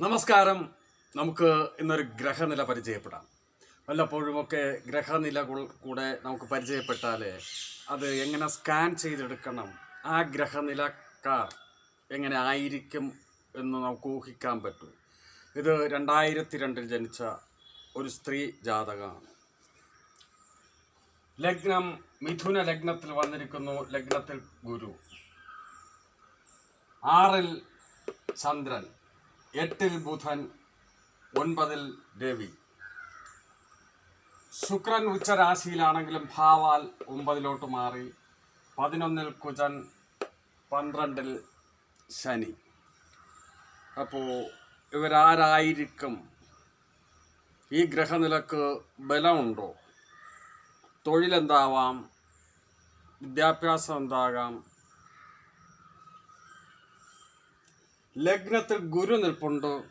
നമസ്കാരം. നമുക്ക് ഇന്നൊരു ഗ്രഹനില പരിചയപ്പെടാം. വല്ലപ്പോഴുമൊക്കെ ഗ്രഹനില കൂടെ നമുക്ക് പരിചയപ്പെട്ടാൽ അത് എങ്ങനെ സ്കാൻ ചെയ്തെടുക്കണം ആ ഗ്രഹനിലക്കാർ എങ്ങനെ ആയിരിക്കും എന്ന് നമുക്ക് ഊഹിക്കാൻ പറ്റും. ഇത് രണ്ടായിരത്തി രണ്ടിൽ ജനിച്ച ഒരു സ്ത്രീ ജാതകമാണ്. ലഗ്നം മിഥുന ലഗ്നത്തിൽ വന്നിരിക്കുന്നു ലഗ്നത്തിൽ ഗുരു. ആറിൽ ചന്ദ്രൻ. എട്ടിൽ ബുധൻ ഒൻപതിൽ രവി. ശുക്രൻ ഉച്ചരാശിയിലാണെങ്കിലും ഭാവാൽ ഒമ്പതിലോട്ട് മാറി പതിനൊന്നിൽ കുജൻ പന്ത്രണ്ടിൽ ശനി. അപ്പോൾ ഇവരാരായിരിക്കും? ഈ ഗ്രഹനിലക്ക് ബലമുണ്ടോ? തൊഴിലെന്താവാം? വിദ്യാഭ്യാസം എന്താകാം? ലഗ്നത്തിൽ ഗുരു നിൽപ്പുണ്ട്?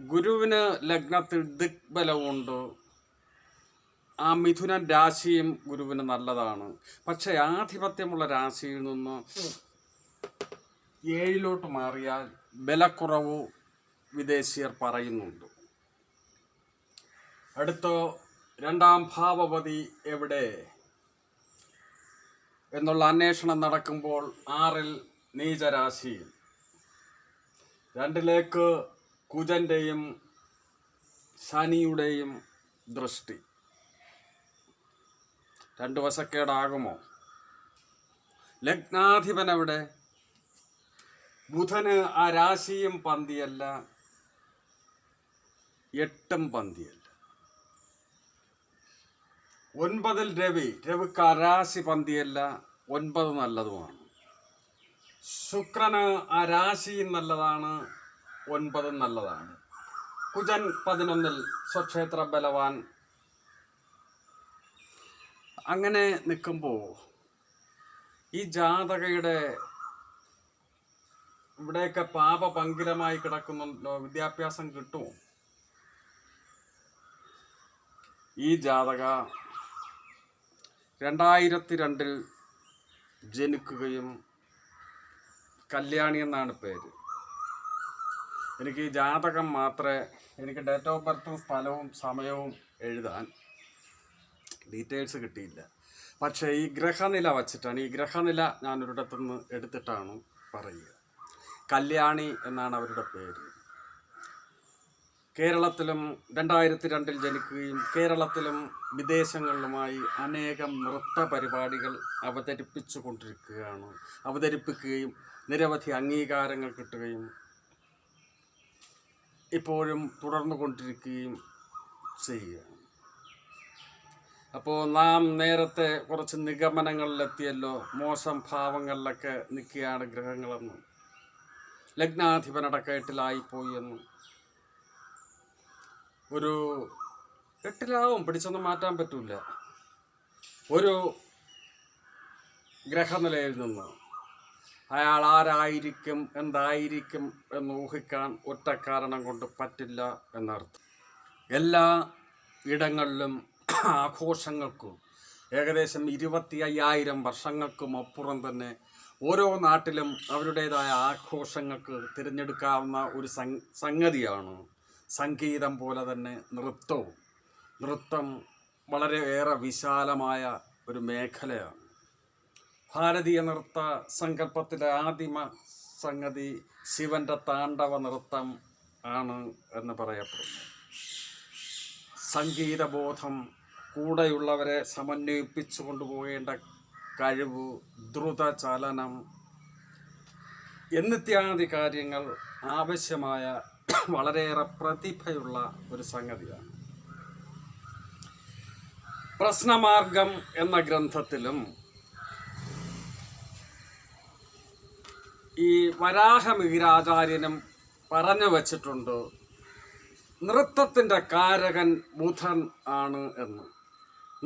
ഗുരുവിന് ലഗ്നത്തിൽ ദിഗ്ബലമുണ്ട് ആ മിഥുന രാശിയും ഗുരുവിന് നല്ലതാണ്. പക്ഷെ ആധിപത്യമുള്ള രാശിയിൽ നിന്ന് ഏഴിലോട്ട് മാറിയാൽ ബലക്കുറവ് വിദേശീയർ പറയുന്നുണ്ട്. അടുത്ത രണ്ടാം ഭാവപതി എവിടെ? എന്നുള്ള അന്വേഷണം നടക്കുമ്പോൾ ആറിൽ നീചരാശിയിൽ. രണ്ടിലേക്ക് കുജന്റെയും ശനിയുടെയും ദൃഷ്ടി. രണ്ട് വശക്കേടാകുമോ? ലഗ്നാധിപൻ അവിടെ ബുധന് ആ രാശിയും പന്തിയല്ല എട്ടും പന്തിയല്ല. ഒൻപതിൽ രവി രവിക്ക് ആ രാശി പന്തിയല്ല ഒൻപത് നല്ലതുമാണ്. ശുക്രന് ആ രാശിയും നല്ലതാണ് ഒൻപതും നല്ലതാണ്. കുജൻ പതിനൊന്നിൽ സ്വക്ഷേത്ര ബലവാൻ. അങ്ങനെ നിൽക്കുമ്പോൾ ഈ ജാതകയുടെ ഇവിടെയൊക്കെ പാപ പങ്കിലമായി കിടക്കുന്നുണ്ടോ വിദ്യാഭ്യാസം കിട്ടുമോ? ഈ ജാതക രണ്ടായിരത്തി രണ്ടിൽ ജനിക്കുകയും കല്യാണി എന്നാണ് പേര്. എനിക്ക് ജാതകം മാത്രമേ എനിക്ക് ഡേറ്റ് ഓഫ് ബർത്തും സ്ഥലവും സമയവും എഴുതാൻ ഡീറ്റെയിൽസ് കിട്ടിയില്ല. പക്ഷേ ഈ ഗ്രഹനില വച്ചിട്ടാണ് ഈ ഗ്രഹനില ഞാനൊരിടത്തുനിന്ന് എടുത്തിട്ടാണ് പറയുക. കല്യാണി എന്നാണ് അവരുടെ പേര്. കേരളത്തിലും രണ്ടായിരത്തി രണ്ടിൽ ജനിക്കുകയും കേരളത്തിലും വിദേശങ്ങളിലുമായി അനേകം നൃത്ത പരിപാടികൾ അവതരിപ്പിച്ചു കൊണ്ടിരിക്കുകയാണ്. അവതരിപ്പിക്കുകയും നിരവധി അംഗീകാരങ്ങൾ കിട്ടുകയും ഇപ്പോഴും തുടർന്നു കൊണ്ടിരിക്കുകയും ചെയ്യുകയാണ്. അപ്പോൾ നാം നേരത്തെ കുറച്ച് നിഗമനങ്ങളിലെത്തിയല്ലോ. മോശം ഭാവങ്ങളിലൊക്കെ നിൽക്കുകയാണ് ഗ്രഹങ്ങളെന്നും. ലഗ്നാധിപനടക്കേട്ടിലായിപ്പോയി എന്നും. ഒരു എട്ടിലാവും പിടിച്ചൊന്നും മാറ്റാൻ പറ്റില്ല ഒരു ഗ്രഹനിലയിൽ നിന്ന് അയാൾ ആരായിരിക്കും എന്തായിരിക്കും എന്ന് ഊഹിക്കാൻ ഒറ്റ കാരണം കൊണ്ട് പറ്റില്ല എന്നർത്ഥം. എല്ലാ ഇടങ്ങളിലും ആഘോഷങ്ങൾക്കും ഏകദേശം ഇരുപത്തി അയ്യായിരം വർഷങ്ങൾക്കും അപ്പുറം തന്നെ ഓരോ നാട്ടിലും അവരുടേതായ ആഘോഷങ്ങൾക്ക് തിരഞ്ഞെടുക്കാവുന്ന ഒരു സംഗതിയാണ് സംഗീതം പോലെ തന്നെ നൃത്തവും. നൃത്തം വളരെ ഏറെ വിശാലമായ ഒരു മേഖലയാണ്. ഭാരതീയ നൃത്ത സങ്കല്പത്തിലെ ആദിമ സംഗതി ശിവന്റെ താണ്ഡവ നൃത്തം ആണ് എന്ന് പറയപ്പെടുന്നു. സംഗീതബോധം കൂടെയുള്ളവരെ സമന്വയിപ്പിച്ചു കൊണ്ടുപോകേണ്ട കഴിവ് ദ്രുത ചലനം എന്നിത്യാദി കാര്യങ്ങൾ ആവശ്യമായ വളരെയേറെ പ്രതിഭയുള്ള ഒരു സംഗതിയാണ്. പ്രശ്നമാർഗം എന്ന ഗ്രന്ഥത്തിലും ഈ വരാഹമിഹിരാചാര്യനും പറഞ്ഞു വച്ചിട്ടുണ്ട് നൃത്തത്തിന്റെ കാരകൻ ബുധൻ ആണ് എന്ന്.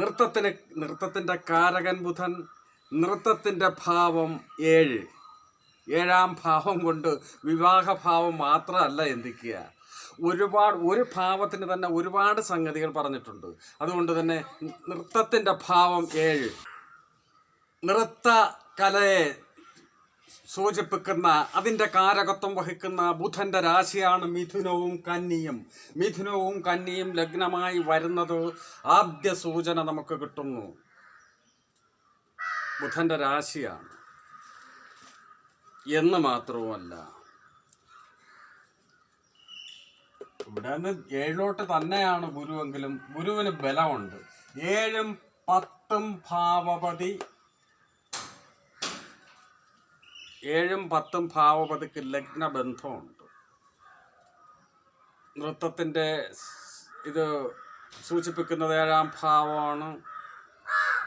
നൃത്തത്തിന് നൃത്തത്തിന്റെ കാരകൻ ബുധൻ നൃത്തത്തിന്റെ ഭാവം ഏഴ്. ഏഴാം ഭാവം കൊണ്ട് വിവാഹഭാവം മാത്രമല്ല എന്തിക്കുക? ഒരുപാട് ഒരു ഭാവത്തിന് തന്നെ ഒരുപാട് സംഗതികൾ പറഞ്ഞിട്ടുണ്ട്. അതുകൊണ്ട് തന്നെ നൃത്തത്തിന്റെ ഭാവം ഏഴ്. നൃത്ത കലയെ സൂചിപ്പിക്കുന്ന അതിന്റെ കാരകത്വം വഹിക്കുന്ന ബുധന്റെ രാശിയാണ് മിഥുനവും കന്നിയും. മിഥുനവും കന്നിയും ലഗ്നമായി വരുന്നത് ആദ്യ സൂചന നമുക്ക് കിട്ടുന്നു. ബുധന്റെ രാശിയാണ്. എന്ന് മാത്രവുമല്ല. ഇവിടെ നിന്ന് ഏഴിലോട്ട് തന്നെയാണ് ഗുരുവെങ്കിലും ഗുരുവിന് ബലമുണ്ട്. ഏഴും പത്തും ഭാവപതി. ഏഴും പത്തും ഭാവപതിക്ക് ലഗ്നബന്ധമുണ്ട്. നൃത്തത്തിന്റെ ഇത് സൂചിപ്പിക്കുന്നത് ഏഴാം ഭാവമാണ്.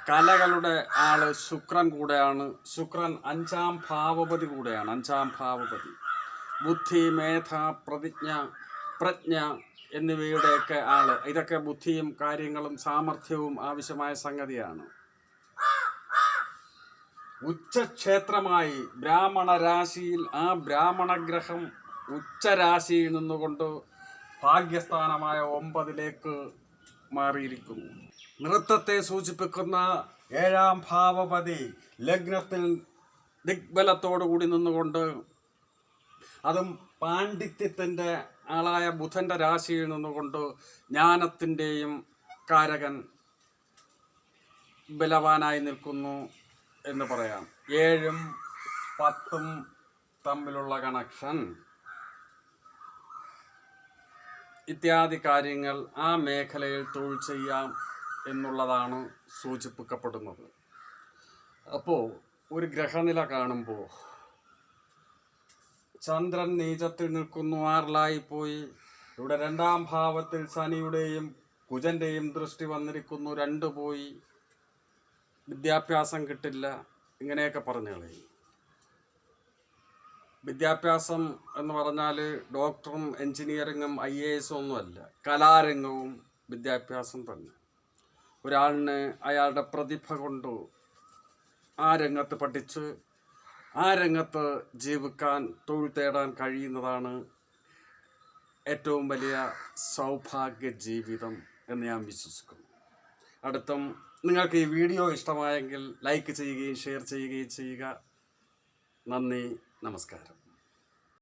കലകളുടെ ആൾ ശുക്രൻ കൂടെയാണ്. ശുക്രൻ അഞ്ചാം ഭാവപതി കൂടെയാണ്. അഞ്ചാം ഭാവപതി. ബുദ്ധി മേധ പ്രതിജ്ഞ പ്രജ്ഞ എന്നിവയുടെയൊക്കെ ആൾ. ഇതൊക്കെ ബുദ്ധിയും കാര്യങ്ങളും സാമർഥ്യവും ആവശ്യമായ സംഗതിയാണ്. ഉച്ചക്ഷേത്രമായി ബ്രാഹ്മണ രാശിയിൽ ആ ബ്രാഹ്മണ ഗ്രഹം ഉച്ചരാശിയിൽ നിന്നുകൊണ്ട് ഭാഗ്യസ്ഥാനമായ ഒമ്പതിലേക്ക് മാറിയിരിക്കുന്നു. നൃത്തത്തെ സൂചിപ്പിക്കുന്ന ഏഴാം ഭാവപതി ലഗ്നത്തിൽ ദിഗ്ബലത്തോടു കൂടി നിന്നുകൊണ്ട് അതും പാണ്ഡിത്യത്തിന്റെ ആളായ ബുധന്റെ രാശിയിൽ നിന്നുകൊണ്ട് ജ്ഞാനത്തിന്റെയും കാരകൻ ബലവാനായി നിൽക്കുന്നു എന്ന് പറയാം. ഏഴും പത്തും തമ്മിലുള്ള കണക്ഷൻ. ഇത്യാദി കാര്യങ്ങൾ ആ മേഖലയിൽ തൊഴിൽ ചെയ്യാം എന്നുള്ളതാണ് സൂചിപ്പിക്കപ്പെടുന്നത്. അപ്പോൾ ഒരു ഗ്രഹനില കാണുമ്പോൾ ചന്ദ്രൻ നീചത്തിൽ നിൽക്കുന്നു ആറിലായി പോയി ഇവിടെ രണ്ടാം ഭാവത്തിൽ ശനിയുടെയും കുജന്റെയും ദൃഷ്ടി വന്നിരിക്കുന്നു രണ്ട് പോയി വിദ്യാഭ്യാസം കിട്ടില്ല ഇങ്ങനെയൊക്കെ പറഞ്ഞു കളയും. വിദ്യാഭ്യാസം എന്ന് പറഞ്ഞാൽ ഡോക്ടറും എൻജിനീയറിങ്ങും ഐ എ എസും ഒന്നുമല്ല കലാരംഗവും വിദ്യാഭ്യാസം തന്നെ. ഒരാളിന് അയാളുടെ പ്രതിഭ കൊണ്ട് ആ രംഗത്ത് പഠിച്ച് ആ രംഗത്ത് ജീവിക്കാൻ തൊഴിൽ തേടാൻ കഴിയുന്നതാണ് ഏറ്റവും വലിയ സൗഭാഗ്യ ജീവിതം എന്ന് ഞാൻ വിശ്വസിക്കുന്നു. അടുത്തും നിങ്ങൾക്ക് ഈ വീഡിയോ ഇഷ്ടമായെങ്കിൽ ലൈക്ക് ചെയ്യുകയും ഷെയർ ചെയ്യുകയും ചെയ്യുക. നന്ദി. നമസ്കാരം